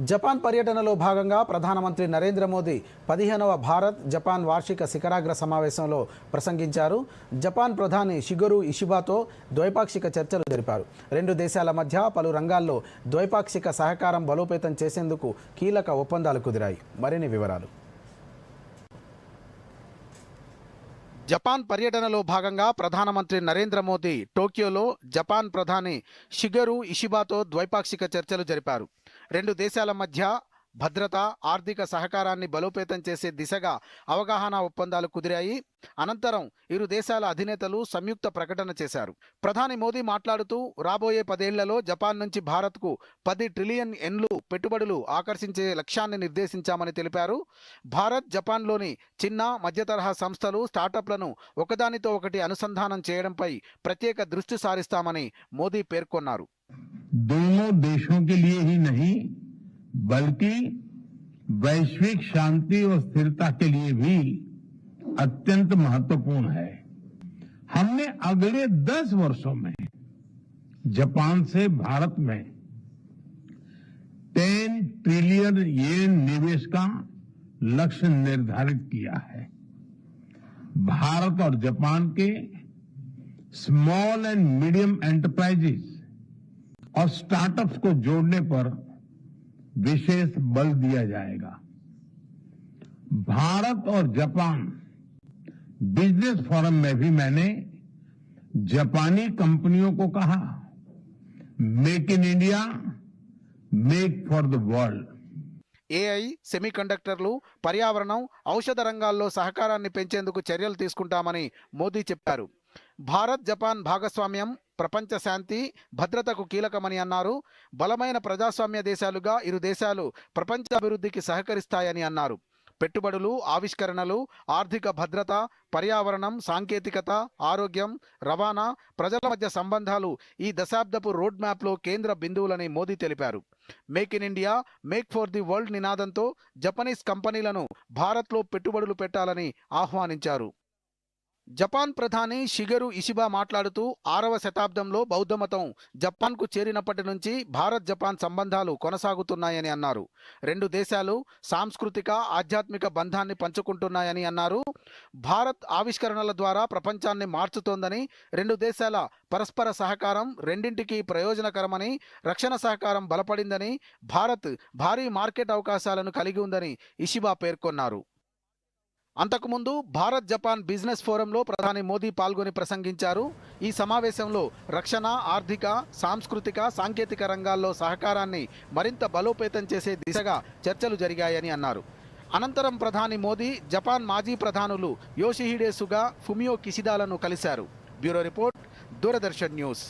Japan పర్యటనలో భాగంగా ప్రధానమంత్రి నరేంద్ర మోదీ పదిహేనవ భారత్ జపాన్ వార్షిక శిఖరాగ్ర సమావేశంలో ప్రసంగించారు. జపాన్ ప్రధాని షిగరు ఇషిబాతో ద్వైపాక్షిక చర్చలు జరిపారు. రెండు దేశాల మధ్య పలు రంగాల్లో ద్వైపాక్షిక సహకారం బలోపేతం చేసేందుకు కీలక ఒప్పందాలు కుదిరాయి. మరిన్ని వివరాలు. జపాన్ పర్యటనలో భాగంగా ప్రధానమంత్రి నరేంద్ర మోదీ టోక్యోలో జపాన్ ప్రధాని షిగరు ఇషిబాతో ద్వైపాక్షిక చర్చలు జరిపారు. రెండు దేశాల మధ్య భద్రత ఆర్థిక సహకారాన్ని బలోపేతం చేసే దిశగా అవగాహన ఒప్పందాలు కుదిరాయి. అనంతరం ఇరు దేశాల అధినేతలు సంయుక్త ప్రకటన చేశారు. ప్రధాని మోదీ మాట్లాడుతూ రాబోయే పదేళ్ళలో జపాన్ నుంచి భారత్కు పది ట్రిలియన్ ఎన్లు పెట్టుబడులు ఆకర్షించే లక్ష్యాన్ని నిర్దేశించామని తెలిపారు. భారత్ జపాన్లోని చిన్న మధ్యతరహా సంస్థలు స్టార్టప్లను ఒకదానితో ఒకటి అనుసంధానం చేయడంపై ప్రత్యేక దృష్టి సారిస్తామని మోదీ పేర్కొన్నారు. दोनों देशों के लिए ही नहीं, बल्कि वैश्विक शांति और स्थिरता के लिए भी अत्यंत महत्वपूर्ण है। हमने अगले दस वर्षों में जापान से भारत में टेन ट्रिलियन ये निवेश का लक्ष्य निर्धारित किया है। भारत और जापान के स्मॉल एंड मीडियम एंटरप्राइजेस और स्टार्टअप्स को जोड़ने पर विशेष बल दिया जाएगा भारत और जापान बिजनेस फोरम में भी मैंने जापानी कंपनियों को कहा make in India make for the world AI సెమీకండక్టర్లు పర్యావరణం ఔషధ రంగాల్లో సహకారాన్ని పెంచేందుకు చర్యలు తీసుకుంటామని మోదీ చెప్పారు భారత్ జపాన్ భాగస్వామ్యం ప్రపంచ శాంతి భద్రతకు కీలకమని అన్నారు. బలమైన ప్రజాస్వామ్య దేశాలుగా ఇరు దేశాలు ప్రపంచ అభివృద్ధికి సహకరిస్తాయని అన్నారు. పెట్టుబడులు ఆవిష్కరణలు ఆర్థిక భద్రత పర్యావరణం సాంకేతికత ఆరోగ్యం రవాణా ప్రజల మధ్య సంబంధాలు ఈ దశాబ్దపు రోడ్ మ్యాప్లో కేంద్ర బిందువులని మోదీ తెలిపారు. Make in India make for the world నినాదంతో జపనీస్ కంపెనీలను భారత్లో పెట్టుబడులు పెట్టాలని ఆహ్వానించారు. జపాన్ ప్రధాని షిగరు ఇషిబా మాట్లాడుతూ ఆరవ శతాబ్దంలో బౌద్ధమతం జపాన్కు చేరినప్పటి నుంచి భారత్ జపాన్ సంబంధాలు కొనసాగుతున్నాయని అన్నారు. రెండు దేశాలు సాంస్కృతిక ఆధ్యాత్మిక బంధాన్ని పంచుకుంటున్నాయని అన్నారు. భారత్ ఆవిష్కరణల ద్వారా ప్రపంచాన్ని మార్చుతోందని రెండు దేశాల పరస్పర సహకారం రెండింటికి ప్రయోజనకరమని రక్షణ సహకారం బలపడిందని భారత్ భారీ మార్కెట్ అవకాశాలను కలిగి ఉందని ఇషిబా పేర్కొన్నారు. అంతకుముందు భారత్ జపాన్ బిజినెస్ ఫోరంలో ప్రధాని మోదీ పాల్గొని ప్రసంగించారు. ఈ సమావేశంలో రక్షణ ఆర్థిక సాంస్కృతిక సాంకేతిక రంగాల్లో సహకారాన్ని మరింత బలోపేతం చేసే దిశగా చర్చలు జరిగాయని అన్నారు. అనంతరం ప్రధాని మోదీ జపాన్ మాజీ ప్రధానులు యోషిహిడే సుగా ఫుమియో కిషిదాలను కలిశారు. Bureau report Doordarshan news.